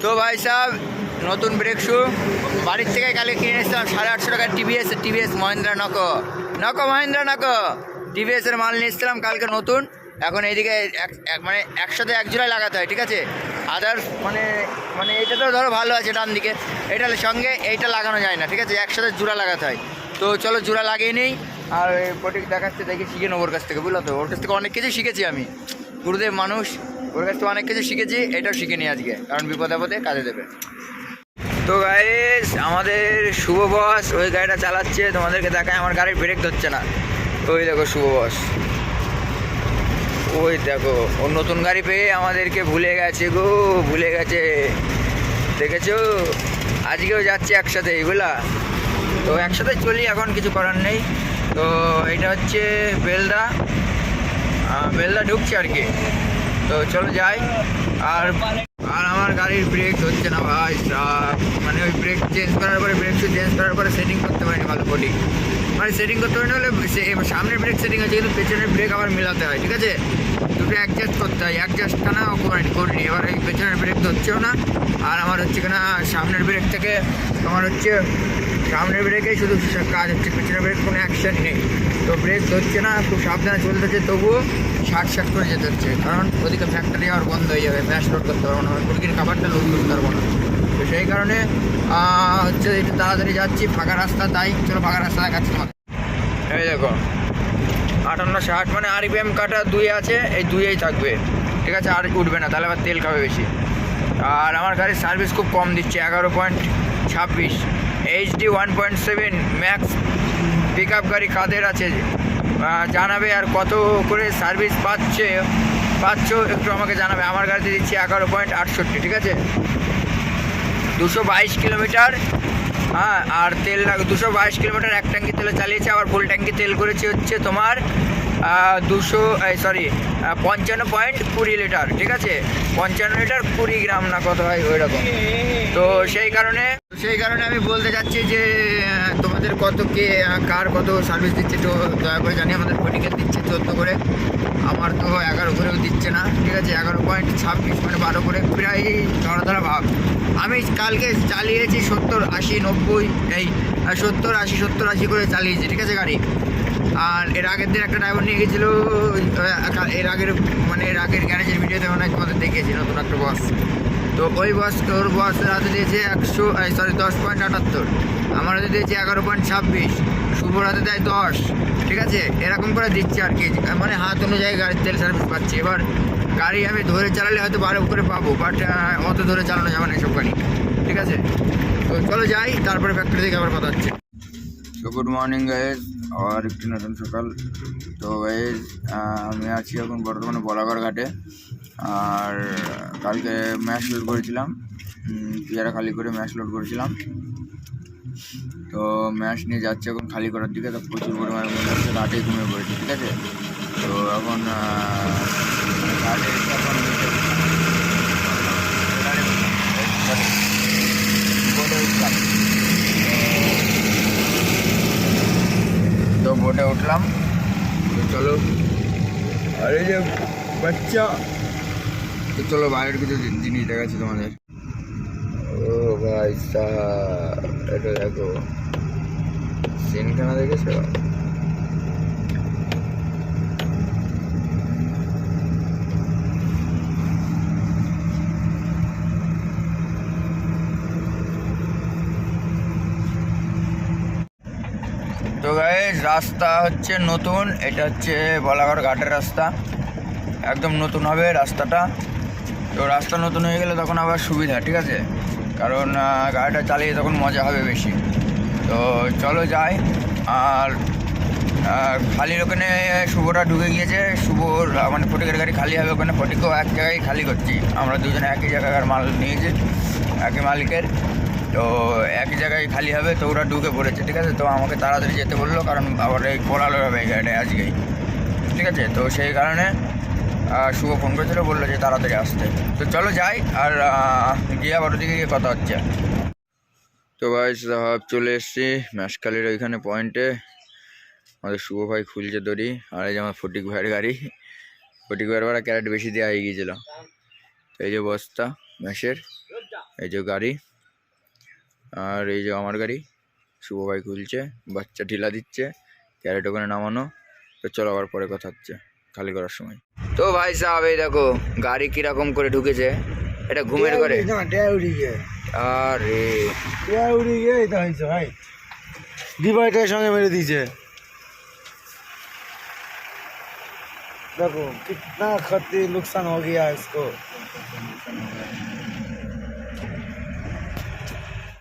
তো ভাই সাহেব, নতুন ব্রেক শু বাড়ির থেকে কালকে কিনে এসেছিলাম সাড়ে আটশো টাকার টিভিএস টিভিএস মহিন্দ্রা নকো। নকো মহিন্দ্রা নকো। টিভিএস এর মাল নিয়ে এসেছিলাম কালকে নতুন। এখন এইদিকে এক- মানে একসাথে এক জোড়ায় লাগাতে হয়, ঠিক আছে? আদার্স মানে মানে এটা তো ধরো ভালো আছে ডান দিকে। এটার সঙ্গে এইটা লাগানো যায় না, ঠিক আছে? একসাথে জোড়া লাগাতে হয়। তো চলো জোড়া লাগিয়ে নিই। আর পটিক দেখাচ্ছে, দেখি শিখে নেব ওর কাছ থেকে, বুঝলো তো? ওর কাছ থেকে অনেক কিছু শিখেছি আমি। গুরুদেব মানুষ ওর কাছ থেকে অনেক কিছু শিখেছি, এটাও শিখে নিই আজকে, কারণ বিপদে আপদে কাজে দেবে। তো গাইস আমাদের শুভ বস ওই গাড়িটা চালাচ্ছে, তোমাদেরকে দেখায়, আমার গাড়ির ব্রেক ধরছে না। ওই দেখো শুভ বস ওই দেখো, ও নতুন গাড়ি পেয়ে আমাদেরকে ভুলে গেছে গো, ভুলে গেছে। দেখেছ? আজকেও যাচ্ছে একসাথে বুঝলা? তো একসাথে চলি, এখন কিছু করার নেই। তো এটা হচ্ছে বেলদা। বেলদা ঢুকছে আর কি। তো চলো যাই। আর আর আমার গাড়ির ব্রেক হচ্ছে না ভাই। মানে ওই ব্রেক চেঞ্জ করার পরে ব্রেক চেঞ্জ করার পরে সেটিং করতে পারিনি ভালো বডি মানে সেটিং করতে পারিনি হলে সামনের ব্রেক সেটিং আছে, কিন্তু পেছনের ব্রেক আবার মেলাতে হয়, ঠিক আছে? দুটো অ্যাডজাস্ট করতে হয় অ্যাডজাস্টটা না করিনি করিনি। এবার এই পেছনের ব্রেক ধরছেও না, আর আমার হচ্ছে কিনা সামনের ব্রেক থেকে তোমার হচ্ছে সামনের ব্রেকে শুধু কাজ হচ্ছে পিছনের ব্রেক কোনো অ্যাকশন নেই। তো ব্রেক ধরছে না, খুব সাবধানে চলতে হচ্ছে, তবুও ষাট ষাট করে যেতে হচ্ছে। কারণ ওদিকে ফ্যাক্টরি আর বন্ধ হয়ে যাবে ম্যাশ লোড করতে পারব না, মুরগির খাবারটা লোড করতে পারব না। তো সেই কারণে হচ্ছে একটু তাড়াতাড়ি যাচ্ছি, ফাঁকা রাস্তা, তাই চলো ফাঁকা রাস্তা দেখাচ্ছি তোমাকে এই দেখো, আটান্ন ষাট মানে আরপিএম কাটা দুই আছে, এই দুইয়েই থাকবে। ঠিক আছে, আর উঠবে না, তাহলে আবার তেল খাবে বেশি। আর আমার গাড়ির সার্ভিস খুব কম দিচ্ছে, এগারো পয়েন্ট ছাব্বিশ। HD one point seven max pick গাড়ি কাদের আছে? জানাবে আর কত করে সার্ভিস পাচ্ছে? পাচ্ছ? একটু আমাকে জানাবে। আমার গাড়িতে দিচ্ছি এগারো পয়েন্ট আটষট্টি, ঠিক আছে? দুশো বাইশ কিলোমিটার হ্যাঁ আর তেল দুশো বাইশ কিলোমিটার এক ট্যাঙ্কি তেলে চালিয়েছে, আবার ফুল ট্যাঙ্কি তেল করেছে হচ্ছে তোমার দুশো সরি পঞ্চান্ন পয়েন্ট কুড়ি লিটার, ঠিক আছে? পঞ্চান্ন লিটার কুড়ি গ্রাম না কত হয় ওই রকম তো সেই কারণে সেই কারণে আমি বলতে চাচ্ছি যে তোমাদের কত কে কার কত সার্ভিস দিচ্ছে তো দয়া করে জানি আমাদের ফটিকের দিচ্ছে চোদ্দ করে। আমার তো এগারো করেও দিচ্ছে না, ঠিক আছে? এগারো পয়েন্ট ছাব্বিশ মানে বারো করে, প্রায় ধরা ধরা ভাব আমি কালকে চালিয়েছি সত্তর, আশি, নব্বই, এই সত্তর, আশি সত্তর, আশি করে চালিয়েছি, ঠিক আছে, গাড়ি? আর এর আগের দিন একটা ড্রাইভার নিয়ে গেছিল এর আগের মানে এর আগের গ্যারেজের ভিডিওতে হয় তোমাদের দেখিয়েছি, নতুন একটা বস তো ওই বস ওর বসের হাতে দিয়েছে একশো সরি দশ পয়েন্ট আটাত্তর। আমার হাতে দিয়েছে এগারো পয়েন্ট ছাব্বিশ। শুভর হাতে দেয় দশ। ঠিক আছে? এরকম করে দিচ্ছে আর কি। মানে হাত অনুযায়ী গাড়ির তেল সার্ভিস পাচ্ছি। এবার গাড়ি আমি ধরে চালালে হয়তো বারো করে পাবো বাট অত ধরে চালানো যাবে না এসব গাড়ি ঠিক আছে? তো চলো যাই, তারপরে ফ্যাক্টরি থেকে আবার কথা হচ্ছে। গুড মর্নিং গাইজ আর একটি নতুন সকাল। তো গাইজ আমি আছি এখন বর্তমানে বলাগড় ঘাটে। আর কালকে ম্যাশ লোড করেছিলাম। পিয়ারা খালি করে ম্যাশ লোড করেছিলাম। তো ম্যাশ নিয়ে যাচ্ছে এখন খালি করার দিকে, তো প্রচুর পরিমাণে মনে হচ্ছে ঘাটে ঘুমিয়ে পড়েছে, ঠিক আছে? তো এখন তো বোটে উঠলাম। চলো। আর এই যে বাচ্চা তো চলো বাইরের কিছু জিনিস দেখাচ্ছি তোমাদের। ও ভাই এটা দেখো। সিনখানা দেখেছ? তো গাইজ রাস্তা হচ্ছে নতুন, এটা হচ্ছে বলাগড় ঘাটের রাস্তা। একদম নতুন হবে রাস্তাটা। তো রাস্তা নতুন হয়ে গেলে তখন আবার সুবিধা ঠিক আছে? কারণ গাড়িটা চালিয়ে তখন মজা হবে বেশি। তো চলো যাই। আর খালির ওখানে শুভটা ঢুকে গিয়েছে। শুভর আহ, মানে ফটিকের গাড়ি খালি হবে ওখানে। ফটিকও এক জায়গায় খালি করছি। আমরা দুজনে একই জায়গায় মাল নিয়েছি একই মালিকের। তো একই জায়গায় খালি হবে তো ওরা ঢুকে পড়েছে ঠিক আছে? তো আমাকে তাড়াতাড়ি যেতে বলল কারণ আবার এই পোড়ালো হবে এই গাড়িটা আজকেই ঠিক আছে? তো সেই কারণে শুভ ফোন করেছিল, বলল যে তাড়াতাড়ি আসতে। তো চলো যাই, আর গিয়ে আবার ওদিকে গিয়ে কথা হচ্ছে। তো ভাই সাহেব চলে এসছি ম্যাশকালির ওইখানে পয়েন্টে আমাদের শুভ ভাই খুলছে দড়ি, আর এই যে আমার ফটিক ভাইয়ের গাড়ি। ফটিক ভাইয়ের ভাড়া ক্যারেট বেশি দেওয়া হয়ে গিয়েছিল। তো এই যে বস্তা, ম্যাশের, এই যে গাড়ি, আর এই যে আমার গাড়ি। শুভ ভাই খুলছে, বাচ্চা ঢিলা দিচ্ছে, ক্যারেট ওখানে নামানো। তো চলো আবার পরে কথা হচ্ছে। খালি করার সময় তো ভাই সাহেব এই দেখো গাড়ি কিরকম করে ঢুকেছে এটা ঘুমের ঘরে না ডেউরি গে আরে ডেউরি গে এটা হয়েছে ভাই ডিভাইডের সঙ্গে মেরে দিয়েছে देखो कितना खतरे नुकसान हो गया इसको